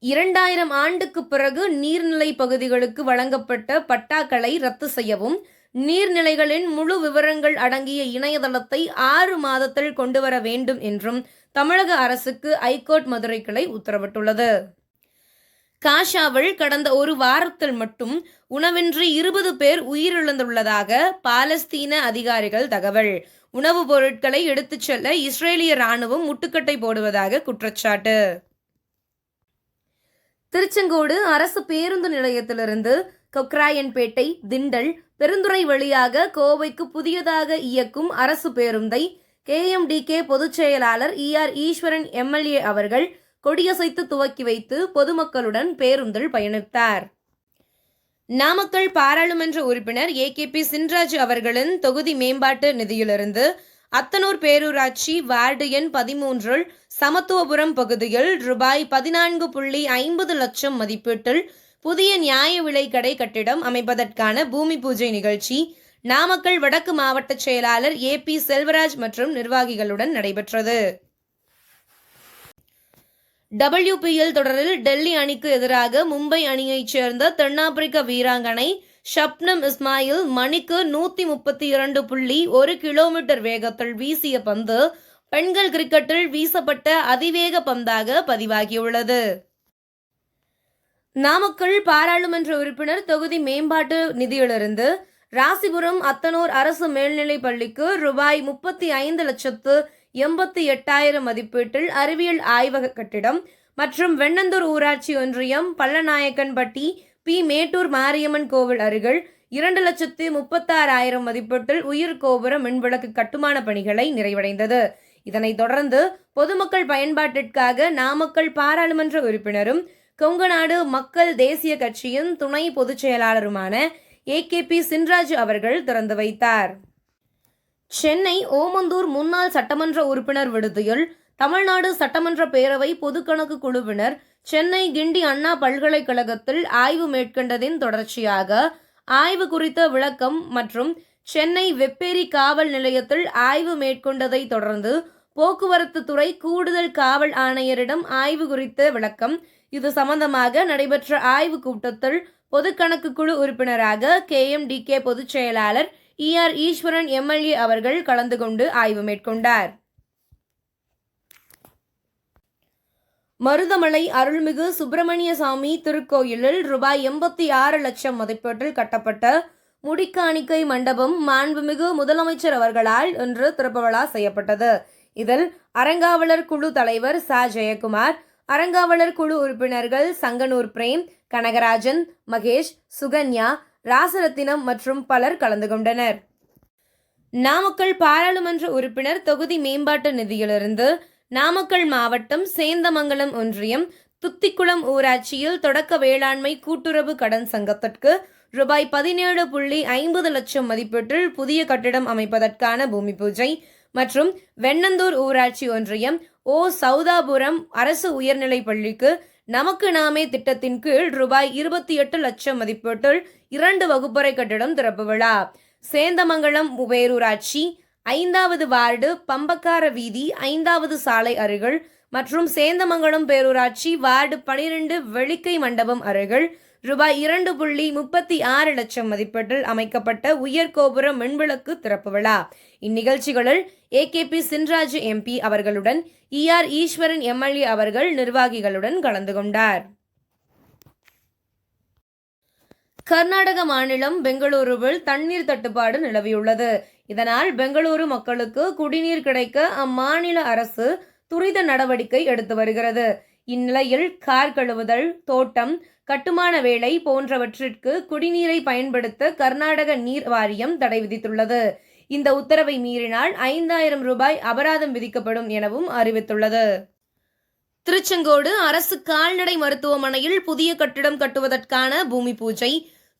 இரண்டாயிரம் ஆண்டுக்கு பிறகு நீர்நிலை பகுதிகளுக்கு வழங்கப்பட்ட பட்டாக்களை ரத்து செய்யவும் நீர்நிலைகளின் முழு விவரங்கள் அடங்கிய இணையதளத்தை ஆறு மாதத்தில் கொண்டுவர வேண்டும் என்றும் தமிழக அரசுக்கு ஐகோர்ட் மதுரை கிளை உத்தரவிட்டுள்ளது. காஷாவில் கடந்த ஒரு வாரத்தில் மட்டும் உணவின்றி இருபது பேர் உயிரிழந்துள்ளதாக பாலஸ்தீன அதிகாரிகள் தகவல். உணவுப் பொருட்களை எடுத்துச் செல்ல இஸ்ரேலிய ராணுவம் முட்டுக்கட்டை போடுவதாக குற்றச்சாட்டு. திருச்செங்கோடு அரசு பேருந்து நிலையத்திலிருந்து கொக்ராயன்பேட்டை திண்டல் பெருந்துறை வழியாக கோவைக்கு புதியதாக இயக்கும் அரசு பேருந்தை கேஎம்டிகே பொதுச் செயலாளர் இஆர் ஈஸ்வரன் எம்எல்ஏ அவர்கள் கொடியசைத்து துவக்கி வைத்து பொதுமக்களுடன் பேருந்தில் பயணித்தார். நாமக்கல் பாராளுமன்ற உறுப்பினர் ஏகேபி சின்ராஜ் அவர்களின் தொகுதி மேம்பாட்டு நிதியிலிருந்து அத்தனூர் பேரூராட்சி வார்டு எண் பதிமூன்றில் சமத்துவபுரம் பகுதியில் ரூபாய் பதினான்கு புள்ளி ஐம்பது லட்சம் மதிப்பீட்டில் புதிய நியாய விலை கடை கட்டிடம் அமைப்பதற்கான பூமி பூஜை நிகழ்ச்சி நாமக்கல் வடக்கு மாவட்ட செயலாளர் ஏ பி செல்வராஜ் மற்றும் நிர்வாகிகளுடன் நடைபெற்றது. டபிள்யூபிஎல் தொடரில் டெல்லி அணிக்கு எதிராக மும்பை அணியைச் சேர்ந்த தென்னாப்பிரிக்க வீராங்கனை ஷப்னம் இஸ்மாயில் மணிக்கு நூத்தி முப்பத்தி இரண்டு புள்ளி ஒரு கிலோமீட்டர் வேகத்தில் வீசிய பந்து பெண்கள் கிரிக்கெட்டில் வீசப்பட்ட அதிவேக பந்தாக பதிவாகியுள்ளது. நாமக்கல் பாராளுமன்ற உறுப்பினர் தொகுதி மேம்பாட்டு நிதியிலிருந்து ராசிபுரம் அத்தனூர் அரசு மேல்நிலைப் பள்ளிக்கு ரூபாய் முப்பத்தி ஐந்து லட்சத்து எண்பத்தி எட்டாயிரம் மதிப்பீட்டில் அறிவியல் ஆய்வக கட்டிடம் மற்றும் வெண்ணந்தூர் ஊராட்சி ஒன்றியம் பள்ளநாயக்கன்பட்டி பி. மேட்டூர் மாரியம்மன் கோவில் அருகில் இரண்டு லட்சத்து முப்பத்தாறாயிரம் மதிப்பீட்டில் உயிர் கோபுர மின்விளக்கு கட்டுமான பணிகளை நிறைவடைந்தது. இதனைத் தொடர்ந்து பொதுமக்கள் பயன்பாட்டிற்காக நாமக்கல் பாராளுமன்ற உறுப்பினரும் கொங்குநாடு மக்கள் தேசிய கட்சியின் துணை பொதுச் செயலாளருமான ஏகேபி சின்ராஜ் அவர்கள் திறந்து வைத்தார். சென்னை ஓமந்தூர் முன்னாள் சட்டமன்ற உறுப்பினர் விடுதியில் தமிழ்நாடு சட்டமன்ற பேரவை பொதுக்கணக்கு குழுவினர் சென்னை கிண்டி அண்ணா பல்கலைக்கழகத்தில் ஆய்வு மேற்கொண்டதின் தொடர்ச்சியாக ஆய்வு குறித்த விளக்கம் மற்றும் சென்னை வெப்பேரி காவல் நிலையத்தில் ஆய்வு மேற்கொண்டதை தொடர்ந்து போக்குவரத்து துறை கூடுதல் காவல் ஆணையரிடம் ஆய்வு குறித்த விளக்கம். இது சம்பந்தமாக நடைபெற்ற ஆய்வு கூட்டத்தில் பொதுக்கணக்கு குழு உறுப்பினராக கேஎம்டிகே பொதுச் செயலாளர் இஆர் ஈஸ்வரன் எம்எல்ஏ அவர்கள் கலந்து கொண்டு ஆய்வு மேற்கொண்டார். மருதமலை அருள்மிகு சுப்பிரமணிய சாமி திருக்கோயிலில் ரூபாய் எண்பத்தி ஆறு லட்சம் மதிப்பீட்டில் கட்டப்பட்ட முடிக்காணிக்கை மண்டபம் மாண்புமிகு முதலமைச்சர் அவர்களால் இன்று திறப்பு விழா செய்யப்பட்டது. இதில் அறங்காவலர் குழு தலைவர் ச. ஜெயக்குமார் அறங்காவலர் குழு உறுப்பினர்கள் சங்கனூர் பிரேம் கனகராஜன் மகேஷ் சுகன்யா ராசரத்தினம் மற்றும் பலர் கலந்து கொண்டனர். நாமக்கல் பாராளுமன்ற உறுப்பினர் தொகுதி மேம்பாட்டு நிதியிலிருந்து நாமக்கல் மாவட்டம் சேந்தமங்கலம் ஒன்றியம் துத்திக்குளம் ஊராட்சியில் தொடக்க வேளாண்மை கூட்டுறவு கடன் சங்கத்திற்கு ரூபாய் பதினேழு புள்ளி ஐம்பது லட்சம் மதிப்பீட்டில் புதிய கட்டிடம் அமைப்பதற்கான பூமி பூஜை மற்றும் வெண்ணந்தூர் ஊராட்சி ஒன்றியம் ஓ சௌதாபுரம் அரசு உயர்நிலைப் பள்ளிக்கு நமக்கு நாமே திட்டத்தின் கீழ் ரூபாய் இருபத்தி எட்டு லட்சம் மதிப்பீட்டில் இரண்டு வகுப்பறை கட்டிடம் திறப்பு விழா. சேந்தமங்கலம் பேரூராட்சி ஐந்தாவது வார்டு பம்பக்கார வீதி ஐந்தாவது சாலை அருகில் மற்றும் சேந்தமங்கலம் பேரூராட்சி வார்டு பனிரெண்டு வெளிக்கை மண்டபம் அருகில் ரூபாய் இரண்டு புள்ளி முப்பத்தி ஆறு லட்சம் மதிப்பீட்டில் அமைக்கப்பட்ட உயர்கோபுர மின்விளக்கு திறப்பு விழா. இந்நிகழ்ச்சிகளில் A K P Chinraj MP அவர்களுடன் இஆர் ஈஸ்வரன் எம்எல்ஏ அவர்கள் நிர்வாகிகளுடன் கலந்து கொண்டார். கர்நாடக மாநிலம் பெங்களூருவில் தண்ணீர் தட்டுப்பாடு நிலவியுள்ளது. இதனால் பெங்களூரு மக்களுக்கு குடிநீர் கிடைக்க அம்மாநில அரசு துரித நடவடிக்கை எடுத்து வருகிறது. இந்நிலையில் கார் கழுவுதல் தோட்டம் கட்டுமான வேலை போன்றவற்றிற்கு குடிநீரை பயன்படுத்த கர்நாடக நீர் வாரியம் தடை விதித்துள்ளது. இந்த உத்தரவை மீறினால் ஐந்தாயிரம் ரூபாய் அபராதம் விதிக்கப்படும் எனவும் அறிவித்துள்ளது. திருச்செங்கோடு அரசு கால்நடை மருத்துவமனையில் புதிய கட்டிடம் கட்டுவதற்கான பூமி பூஜை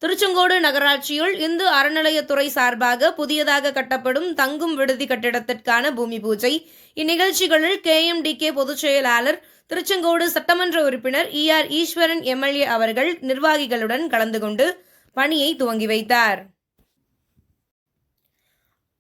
திருச்செங்கோடு நகராட்சியில் இந்து அறநிலையத்துறை சார்பாக புதியதாக கட்டப்படும் தங்கும் விடுதி கட்டிடத்திற்கான பூமி பூஜை. இந்நிகழ்ச்சிகளில் கேஎம்டிகே பொதுச் செயலாளர் திருச்செங்கோடு சட்டமன்ற உறுப்பினர் இஆர் ஈஸ்வரன் எம்எல்ஏ அவர்கள் நிர்வாகிகளுடன் கலந்து கொண்டு பணியை துவங்கி வைத்தார்.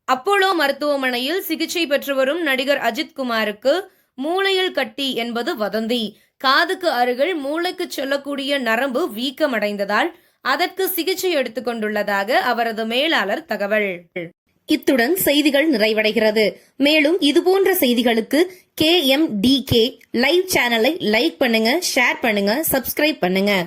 அப்போலோ மருத்துவமனையில் சிகிச்சை பெற்று வரும் நடிகர் அஜித் குமாருக்கு மூளையில் கட்டி என்பது வதந்தி. காதுக்கு அருகில் மூளைக்கு செல்லக்கூடிய நரம்பு வீக்கமடைந்ததால் அதற்கு சிகிச்சை எடுத்துக் கொண்டுள்ளதாக அவரது மேலாளர் தகவல். இத்துடன் செய்திகள் நிறைவடைகிறது. மேலும் இதுபோன்ற செய்திகளுக்கு K M D K live சேனலை லைக் பண்ணுங்க ஷேர் பண்ணுங்க சப்ஸ்கிரைப் பண்ணுங்க.